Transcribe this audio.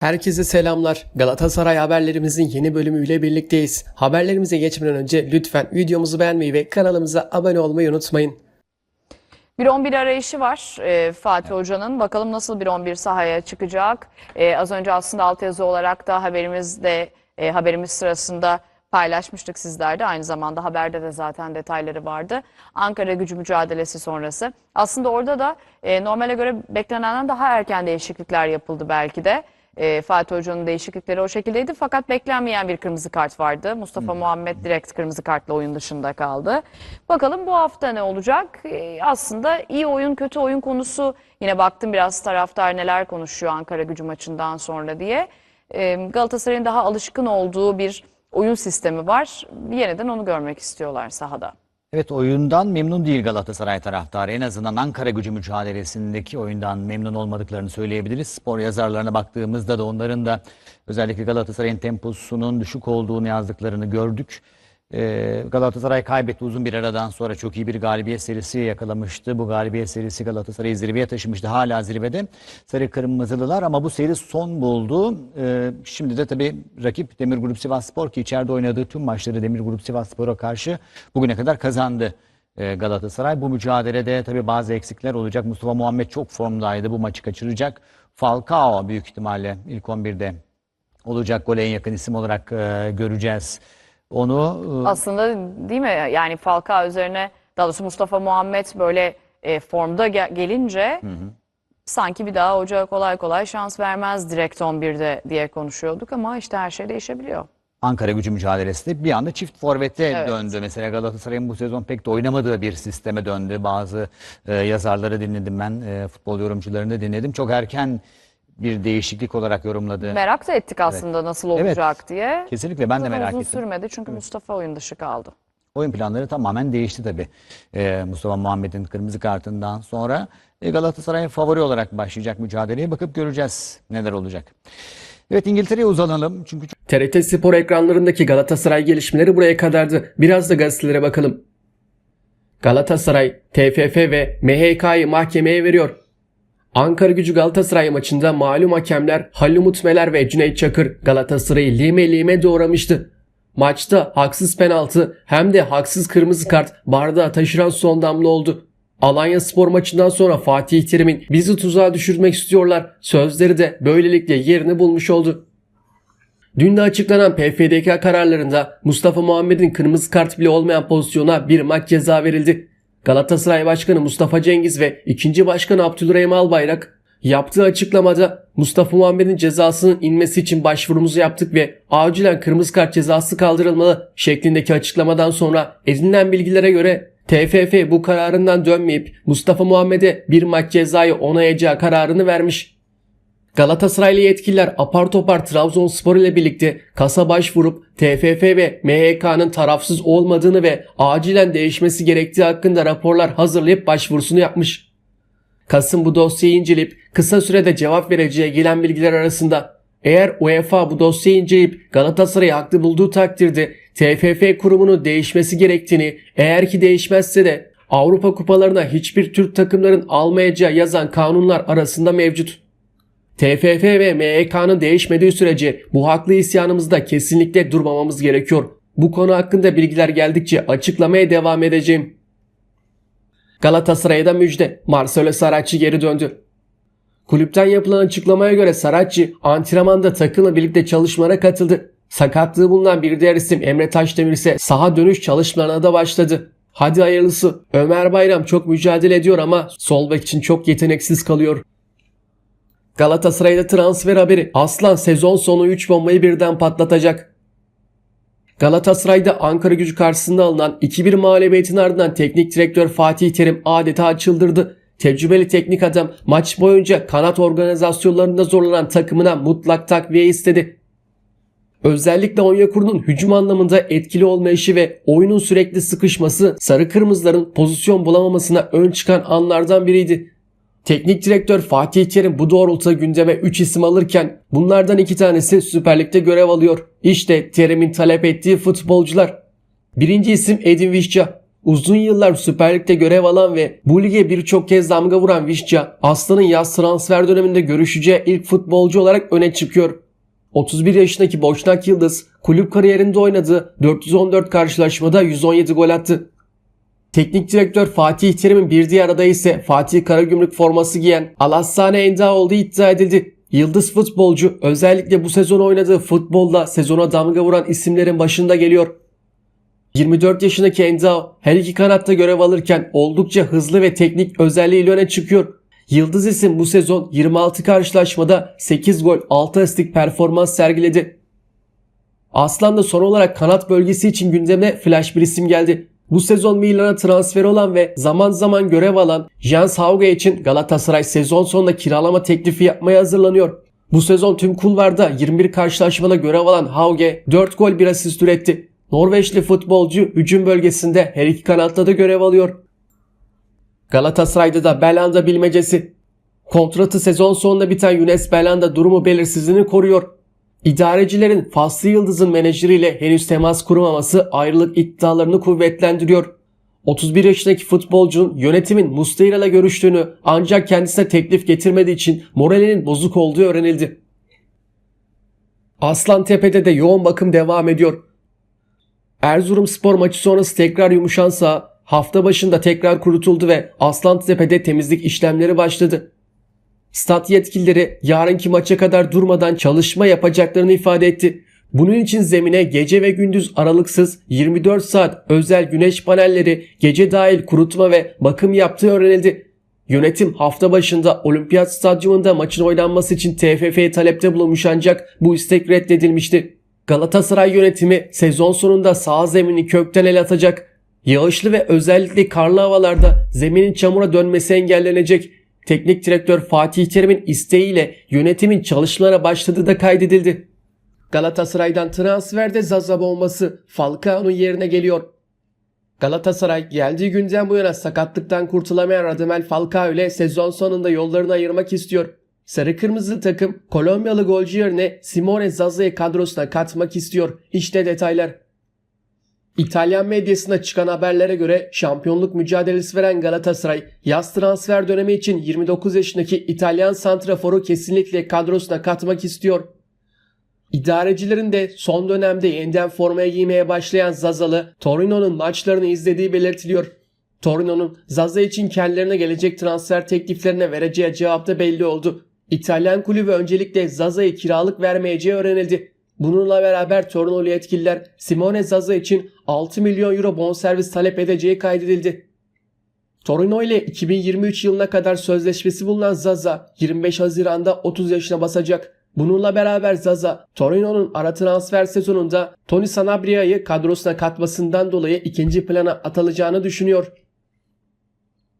Herkese selamlar. Galatasaray haberlerimizin yeni bölümüyle birlikteyiz. Haberlerimize geçmeden önce lütfen videomuzu beğenmeyi ve kanalımıza abone olmayı unutmayın. Bir 11 arayışı var e, Fatih Hoca'nın. Bakalım nasıl bir 11 sahaya çıkacak. E, az önce aslında altyazı olarak da haberimizde e, haberimiz sırasında paylaşmıştık sizlerde. Aynı zamanda haberde de zaten detayları vardı. Ankara gücü mücadelesi sonrası. Aslında orada da e, normale göre beklenenden daha erken değişiklikler yapıldı belki de. E, Fatih Hoca'nın değişiklikleri o şekildeydi. Fakat beklenmeyen bir kırmızı kart vardı. Mustafa Muhammed direkt kırmızı kartla oyun dışında kaldı. Bakalım bu hafta ne olacak? E, aslında iyi oyun kötü oyun konusu yine baktım biraz taraftar neler konuşuyor Ankara gücü maçından sonra diye. E, Galatasaray'ın daha alışkın olduğu bir oyun sistemi var. Yeniden onu görmek istiyorlar sahada. Evet oyundan memnun değil Galatasaray taraftarı. En azından Ankara gücü mücadelesindeki oyundan memnun olmadıklarını söyleyebiliriz. Spor yazarlarına baktığımızda da onların da özellikle Galatasaray'ın temposunun düşük olduğunu yazdıklarını gördük. Ee, Galatasaray kaybetti uzun bir aradan sonra çok iyi bir galibiyet serisi yakalamıştı. Bu galibiyet serisi Galatasaray'ı zirveye taşımıştı. Hala zirvede sarı kırmızılılar ama bu seri son buldu. Ee, şimdi de tabii rakip Demir Grup Sivasspor ki içeride oynadığı tüm maçları Demir Grup Sivasspor'a karşı bugüne kadar kazandı. Ee, Galatasaray bu mücadelede tabii bazı eksikler olacak. Mustafa Muhammed çok formdaydı. Bu maçı kaçıracak. Falcao büyük ihtimalle ilk 11'de olacak. Gole en yakın isim olarak e, göreceğiz. Onu e, Aslında değil mi? Yani Falcao üzerine daha doğrusu Mustafa Muhammed böyle e, formda ge- gelince sanki bir daha hoca kolay kolay şans vermez direkt 11'de diye konuşuyorduk ama işte her şey değişebiliyor. Ankara gücü mücadelesi bir anda çift forvete Evet. döndü. Mesela Galatasaray'ın bu sezon pek de oynamadığı bir sisteme döndü. Bazı e, yazarları dinledim ben, e, futbol yorumcularını dinledim. Çok erken bir değişiklik olarak yorumladı. Merak da ettik aslında nasıl Evet. olacak diye. Kesinlikle ben de merak uzun ettim. sürmedi çünkü Mustafa oyun dışı kaldı. Oyun planları tamamen değişti tabii. Ee, Mustafa Muhammed'in kırmızı kartından sonra e, Galatasaray favori olarak başlayacak mücadeleye bakıp göreceğiz neler olacak. Evet İngiltere'ye uzanalım çünkü çok TRT Spor ekranlarındaki Galatasaray gelişmeleri buraya kadardı. Biraz da gazetelere bakalım. Galatasaray, TFF ve MHK'yı mahkemeye veriyor. Ankara gücü Galatasaray maçında malum hakemler Halil Umut Meler ve Cüneyt Çakır Galatasaray'ı lime lime doğramıştı. Maçta haksız penaltı hem de haksız kırmızı kart bardağı taşıran son damla oldu. Alanya Spor maçından sonra Fatih Terim'in bizi tuzağa düşürmek istiyorlar sözleri de böylelikle yerini bulmuş oldu. Dün de açıklanan PFDK kararlarında Mustafa Muhammed'in kırmızı kart bile olmayan pozisyona bir maç ceza verildi. Galatasaray Başkanı Mustafa Cengiz ve ikinci Başkanı Abdülrahim Albayrak yaptığı açıklamada Mustafa Muhammed'in cezasının inmesi için başvurumuzu yaptık ve acilen kırmızı kart cezası kaldırılmalı şeklindeki açıklamadan sonra edinilen bilgilere göre TFF bu kararından dönmeyip Mustafa Muhammed'e bir maç cezayı onayacağı kararını vermiş. Galatasaraylı yetkililer apar topar Trabzonspor ile birlikte kasa başvurup TFF ve MHK'nın tarafsız olmadığını ve acilen değişmesi gerektiği hakkında raporlar hazırlayıp başvurusunu yapmış. Kasım bu dosyayı inceleyip kısa sürede cevap vereceği gelen bilgiler arasında eğer UEFA bu dosyayı inceleyip Galatasaray'ı haklı bulduğu takdirde TFF kurumunun değişmesi gerektiğini eğer ki değişmezse de Avrupa kupalarına hiçbir Türk takımların almayacağı yazan kanunlar arasında mevcut. TFF ve MHK'nın değişmediği sürece bu haklı isyanımızda kesinlikle durmamamız gerekiyor. Bu konu hakkında bilgiler geldikçe açıklamaya devam edeceğim. Galatasaray'a da müjde. Marcelo Saracchi geri döndü. Kulüpten yapılan açıklamaya göre Saracchi antrenmanda takımla birlikte çalışmalara katıldı. Sakatlığı bulunan bir diğer isim Emre Taşdemir ise saha dönüş çalışmalarına da başladı. Hadi hayırlısı. Ömer Bayram çok mücadele ediyor ama sol bek için çok yeteneksiz kalıyor. Galatasaray'da transfer haberi. Aslan sezon sonu 3 bombayı birden patlatacak. Galatasaray'da Ankara gücü karşısında alınan 2-1 mağlubiyetin ardından teknik direktör Fatih Terim adeta çıldırdı. Tecrübeli teknik adam maç boyunca kanat organizasyonlarında zorlanan takımına mutlak takviye istedi. Özellikle Onyekuru'nun hücum anlamında etkili olmayışı ve oyunun sürekli sıkışması sarı kırmızıların pozisyon bulamamasına ön çıkan anlardan biriydi. Teknik direktör Fatih Terim bu doğrultuda gündeme 3 isim alırken bunlardan 2 tanesi Süper Lig'de görev alıyor. İşte Terim'in talep ettiği futbolcular. Birinci isim Edin Visca. Uzun yıllar Süper Lig'de görev alan ve bu lige birçok kez damga vuran Vişça, Aslan'ın yaz transfer döneminde görüşeceği ilk futbolcu olarak öne çıkıyor. 31 yaşındaki Boşnak Yıldız, kulüp kariyerinde oynadığı 414 karşılaşmada 117 gol attı. Teknik direktör Fatih Terim'in bir diğer adayı ise Fatih Karagümrük forması giyen Alassane Enda olduğu iddia edildi. Yıldız futbolcu özellikle bu sezon oynadığı futbolda sezona damga vuran isimlerin başında geliyor. 24 yaşındaki Endao her iki kanatta görev alırken oldukça hızlı ve teknik özelliğiyle öne çıkıyor. Yıldız isim bu sezon 26 karşılaşmada 8 gol 6 asistlik performans sergiledi. Aslan da son olarak kanat bölgesi için gündeme flash bir isim geldi. Bu sezon Milan'a transfer olan ve zaman zaman görev alan Jens Hauge için Galatasaray sezon sonunda kiralama teklifi yapmaya hazırlanıyor. Bu sezon tüm kulvarda 21 karşılaşmada görev alan Hauge 4 gol 1 asist üretti. Norveçli futbolcu hücum bölgesinde her iki kanatta da görev alıyor. Galatasaray'da da Belanda bilmecesi. Kontratı sezon sonunda biten Younes Belanda durumu belirsizliğini koruyor. İdarecilerin Faslı Yıldız'ın menajeriyle henüz temas kurmaması ayrılık iddialarını kuvvetlendiriyor. 31 yaşındaki futbolcunun yönetimin Muslera ile görüştüğünü ancak kendisine teklif getirmediği için moralinin bozuk olduğu öğrenildi. Aslan Tepe'de de yoğun bakım devam ediyor. Erzurum spor maçı sonrası tekrar yumuşan saha hafta başında tekrar kurutuldu ve Aslantepe'de temizlik işlemleri başladı. Stat yetkilileri yarınki maça kadar durmadan çalışma yapacaklarını ifade etti. Bunun için zemine gece ve gündüz aralıksız 24 saat özel güneş panelleri gece dahil kurutma ve bakım yaptığı öğrenildi. Yönetim hafta başında Olimpiyat Stadyumunda maçın oynanması için TFF'ye talepte bulunmuş ancak bu istek reddedilmişti. Galatasaray yönetimi sezon sonunda sağ zemini kökten el atacak. Yağışlı ve özellikle karlı havalarda zeminin çamura dönmesi engellenecek. Teknik direktör Fatih Terim'in isteğiyle yönetimin çalışmalara başladığı da kaydedildi. Galatasaray'dan transferde Zaza bombası Falcao'nun yerine geliyor. Galatasaray geldiği günden bu yana sakatlıktan kurtulamayan Radamel Falcao ile sezon sonunda yollarını ayırmak istiyor. Sarı kırmızı takım Kolombiyalı golcü yerine Simone Zaza'yı kadrosuna katmak istiyor. İşte detaylar. İtalyan medyasında çıkan haberlere göre şampiyonluk mücadelesi veren Galatasaray yaz transfer dönemi için 29 yaşındaki İtalyan santraforu kesinlikle kadrosuna katmak istiyor. İdarecilerin de son dönemde yeniden formaya giymeye başlayan Zazalı Torino'nun maçlarını izlediği belirtiliyor. Torino'nun Zaza için kendilerine gelecek transfer tekliflerine vereceği cevap da belli oldu. İtalyan kulübü öncelikle Zaza'yı kiralık vermeyeceği öğrenildi. Bununla beraber Torino'lu yetkililer Simone Zaza için 6 milyon euro bonservis talep edeceği kaydedildi. Torino ile 2023 yılına kadar sözleşmesi bulunan Zaza 25 Haziran'da 30 yaşına basacak. Bununla beraber Zaza, Torino'nun ara transfer sezonunda Tony Sanabria'yı kadrosuna katmasından dolayı ikinci plana atılacağını düşünüyor.